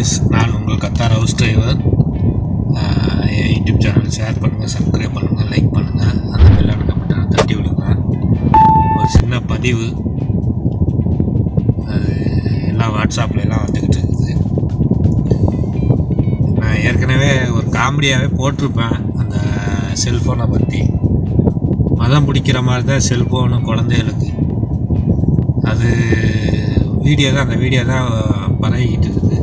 Guys நான் உங்கள் Qatar house driver. என் யூடியூப் சேனல் ஷேர் பண்ணுங்கள் சப்ஸ்கிரைப் பண்ணுங்கள் லைக் பண்ணுங்கள் அந்த பெல்லான பட்டனை தட்டி விடுங்க. ஒரு சின்ன பதிவு. அது எல்லாம் வாட்ஸ்அப்பில் எல்லாம் வந்துக்கிட்டு இருக்குது. நான் ஏற்கனவே ஒரு காமெடியாகவே போட்டிருப்பேன் அந்த செல்ஃபோனை பற்றி மதம் பிடிக்கிற மாதிரி தான் செல்ஃபோனு குழந்தைகளுக்கு. அது வீடியோ தான் அந்த வீடியோ தான் பரவிக்கிட்டு இருக்குது.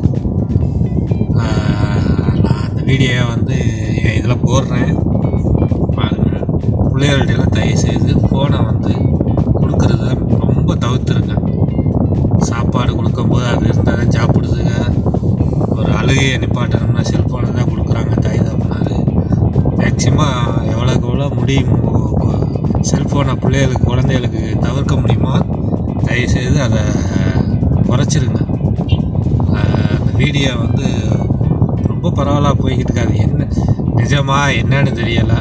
வீடியோ வந்து என் இதில் போடுறேன்? பாருங்கள் பிள்ளைகள்கிட்டலாம் தயவு செய்து ஃபோனை வந்து கொடுக்குறத ரொம்ப தவிர்த்துருங்க. சாப்பாடு கொடுக்கும்போது அது இருந்தால் தான் சாப்பிடுதுங்க. ஒரு அழுகையை நிப்பாட்டணும்னா செல்ஃபோனை தான் கொடுக்குறாங்க தாய் தப்புனாரு மேக்சிமம் எவ்வளோக்கு எவ்வளோ முடியுமோ? செல்ஃபோனை பிள்ளைகளுக்கு குழந்தைகளுக்கு தவிர்க்க முடியுமோ? தயவுசெய்து அதை குறைச்சிருங்க. அந்த வீடியோ வந்து ரொம்ப பரவலாக போய்கிட்டு இருக்காது. என்ன நிஜமாக என்னன்னு தெரியலை.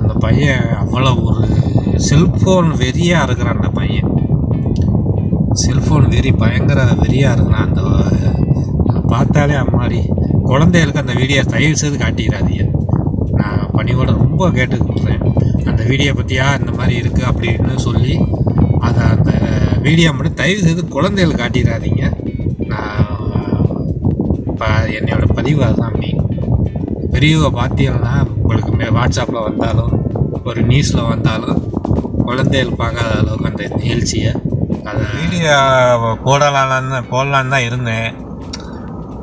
அந்த பையன் அவ்வளோ ஒரு செல்ஃபோன் வெறியாக இருக்கிறான் அந்த பையன். செல்ஃபோன் வெறி பயங்கர வெறியாக இருக்கிறான். அந்த பார்த்தாலே அம்மாடி குழந்தைகளுக்கு அந்த வீடியோ தயவு செய்து காட்டிடாதீங்க. நான் பணியோட ரொம்ப கேட்டுக்கிட்டுறேன் அந்த வீடியோ பற்றியா இந்த மாதிரி இருக்குது அப்படின்னு சொல்லி அதை அந்த வீடியோ மட்டும் தயவு செய்து குழந்தைகளுக்கு காட்டிடாதீங்க. நான் இப்போ என்னோட பதிவு அதுதான் மெயின் பெரியவங்க பார்த்தீங்கன்னா உங்களுக்கு மே வாட்ஸ்அப்பில் வந்தாலும் ஒரு நியூஸில் வந்தாலும் குழந்தைகள் பார்க்காத அளவுக்கு அந்த நிகழ்ச்சியை அதை வீடியோ போடலான்னு போடலான்னு தான் இருந்தேன்.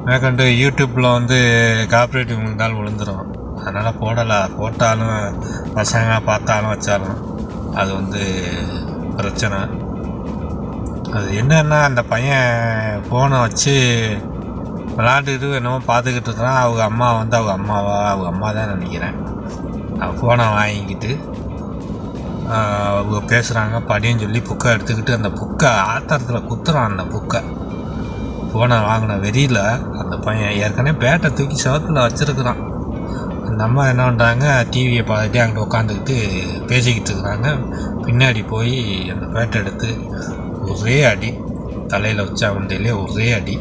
மேற்கொண்டு யூடியூப்பில் வந்து காப்பரேட் இருந்தாலும் விழுந்துடும் அதனால் போடலை. போட்டாலும் பசங்க பார்த்தாலும் வச்சாலும் அது வந்து பிரச்சனை. அது என்னென்னா அந்த பையன் ஃபோனை வச்சு விளாண்டுக்கிட்டு என்னமோ பார்த்துக்கிட்டு இருக்கிறான். அவங்க அம்மா வந்து அவங்க அம்மாவா? அவங்க அம்மா தான் நினைக்கிறேன். அவன் ஃபோனை வாங்கிக்கிட்டு அவங்க பேசுகிறாங்க படின்னு சொல்லி புக்கை எடுத்துக்கிட்டு அந்த புக்கை ஆத்திரத்தில் குத்துறான் அந்த புக்கை. ஃபோனை வாங்கின வெறியில் அந்த பையன் ஏற்கனவே பேட்டை தூக்கி செவத்தில் வச்சுருக்குறான். அந்த அம்மா என்ன பண்ணுறாங்க டிவியை பார்த்துட்டு அங்கிட்ட உட்காந்துக்கிட்டு பேசிக்கிட்டு இருக்கிறாங்க. பின்னாடி போய் அந்த பேட்டை எடுத்து ஒரே அடி தலையில் வச்ச வண்டியிலே ஒரே அடி.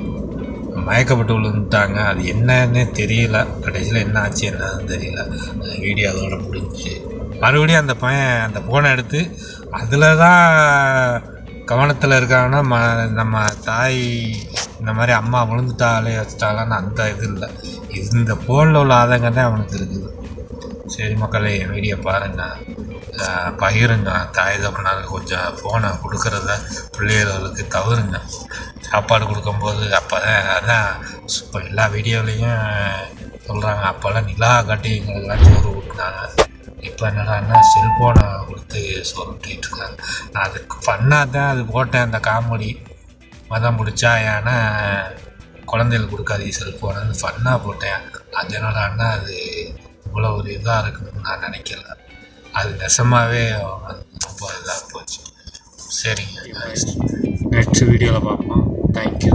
மயக்கப்பட்டு விழுந்துட்டாங்க அது என்னன்னே தெரியல. கடைசியில் என்ன ஆச்சு என்னன்னு தெரியல. அந்த வீடியோ அதோட முடிஞ்சிச்சு மறுபடியும் அந்த பையன் அந்த ஃபோனை எடுத்து அதில் தான் கவனத்தில் இருக்காங்கன்னா ம நம்ம தாய் இந்த மாதிரி அம்மா விழுந்துட்டாலே வச்சுட்டாலான்னு அந்த இது இல்லை. இது இந்த ஃபோனில் உள்ள ஆதங்கம் தான் அவனுக்கு இருக்குது. சரி மக்களே என் வீடியோ பாருங்கள் பகிருங்க. தாய் தப்பனால கொஞ்சம் ஃபோனை கொடுக்குறத பிள்ளைகளுக்கு தவறுங்க. சாப்பாடு கொடுக்கும்போது அப்போ தான் அதான் இப்போ எல்லா வீடியோலையும் சொல்கிறாங்க அப்போல்லாம் நிலா காட்டி எங்களுக்கெல்லாம் சோறு ஊட்டினாங்க. இப்போ என்னடான்னா செல்ஃபோனை கொடுத்து சோறு ஊட்டிகிட்டு இருக்காங்க. அதுக்கு ஃபன்னாக தான் அது போட்டேன் அந்த காமெடி. மதம் பிடிச்சா ஏன்னா குழந்தைகளுக்கு கொடுக்காது செல்ஃபோனு ஃபன்னாக போட்டேன். அது என்னடான்னா அது இவ்வளோ ஒரு இதாக இருக்குன்னு நான் நினைக்கல. அது நெசமாகவே ரொம்ப இதாக போச்சு. சரிங்க நெக்ஸ்ட் வீடியோவில் பார்க்கலாம் தேங்க்யூ